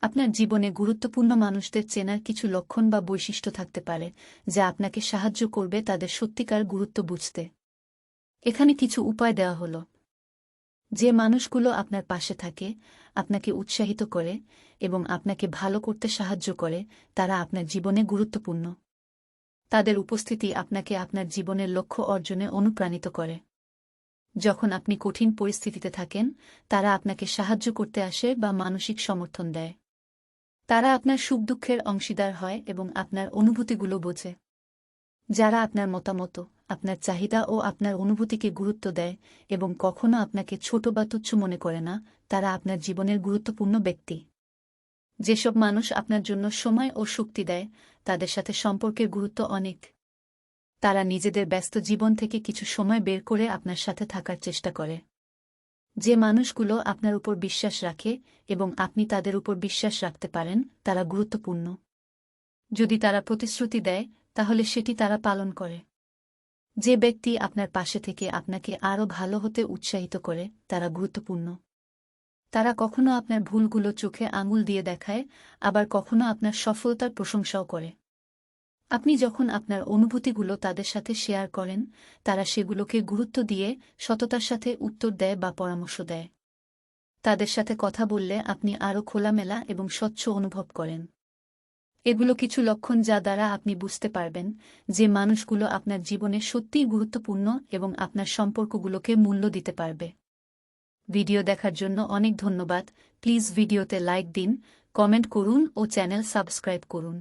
আপনার জীবনে গুরুত্বপূর্ণ মানুষদের চেনার কিছু লক্ষণ বা বৈশিষ্ট্য থাকতে পারে, যা আপনাকে সাহায্য করবে তাদের সত্যিকার গুরুত্ব বুঝতে। এখানে কিছু উপায় দেওয়া হল। যে মানুষগুলো আপনার পাশে থাকে, আপনাকে উৎসাহিত করে এবং আপনাকে ভালো করতে সাহায্য করে, তারা আপনার জীবনে গুরুত্বপূর্ণ। তাদের উপস্থিতি আপনাকে আপনার জীবনের লক্ষ্য অর্জনে অনুপ্রাণিত করে। যখন আপনি কঠিন পরিস্থিতিতে থাকেন, তারা আপনাকে সাহায্য করতে আসে বা মানসিক সমর্থন দেয়। তারা আপনার সুখ দুঃখের অংশীদার হয় এবং আপনার অনুভূতিগুলো বোঝে। যারা আপনার মতামত, আপনার চাহিদা ও আপনার অনুভূতিকে গুরুত্ব দেয় এবং কখনো আপনাকে ছোট বা তুচ্ছ মনে করে না, তারা আপনার জীবনের গুরুত্বপূর্ণ ব্যক্তি। যেসব মানুষ আপনার জন্য সময় ও শক্তি দেয়, তাদের সাথে সম্পর্কের গুরুত্ব অনেক। তারা নিজেদের ব্যস্ত জীবন থেকে কিছু সময় বের করে আপনার সাথে থাকার চেষ্টা করে। যে মানুষগুলো আপনার উপর বিশ্বাস রাখে এবং আপনি তাদের উপর বিশ্বাস রাখতে পারেন, তারা গুরুত্বপূর্ণ। যদি তারা প্রতিশ্রুতি দেয়, তাহলে সেটি তারা পালন করে। যে ব্যক্তি আপনার পাশে থেকে আপনাকে আরও ভালো হতে উৎসাহিত করে, তারা গুরুত্বপূর্ণ। তারা কখনো আপনার ভুলগুলো চোখে আঙুল দিয়ে দেখায়, আবার কখনো আপনার সফলতার প্রশংসাও করে। আপনি যখন আপনার অনুভূতিগুলো তাদের সাথে শেয়ার করেন, তারা সেগুলোকে গুরুত্ব দিয়ে সততার সাথে উত্তর দেয় বা পরামর্শ দেয়। তাদের সাথে কথা বললে আপনি আরও খোলামেলা এবং স্বচ্ছ অনুভব করেন। এগুলো কিছু লক্ষণ যা দ্বারা আপনি বুঝতে পারবেন যে মানুষগুলো আপনার জীবনে সত্যিই গুরুত্বপূর্ণ এবং আপনার সম্পর্কগুলোকে মূল্য দিতে পারবে। ভিডিও দেখার জন্য অনেক ধন্যবাদ। প্লিজ ভিডিওতে লাইক দিন, কমেন্ট করুন ও চ্যানেল সাবস্ক্রাইব করুন।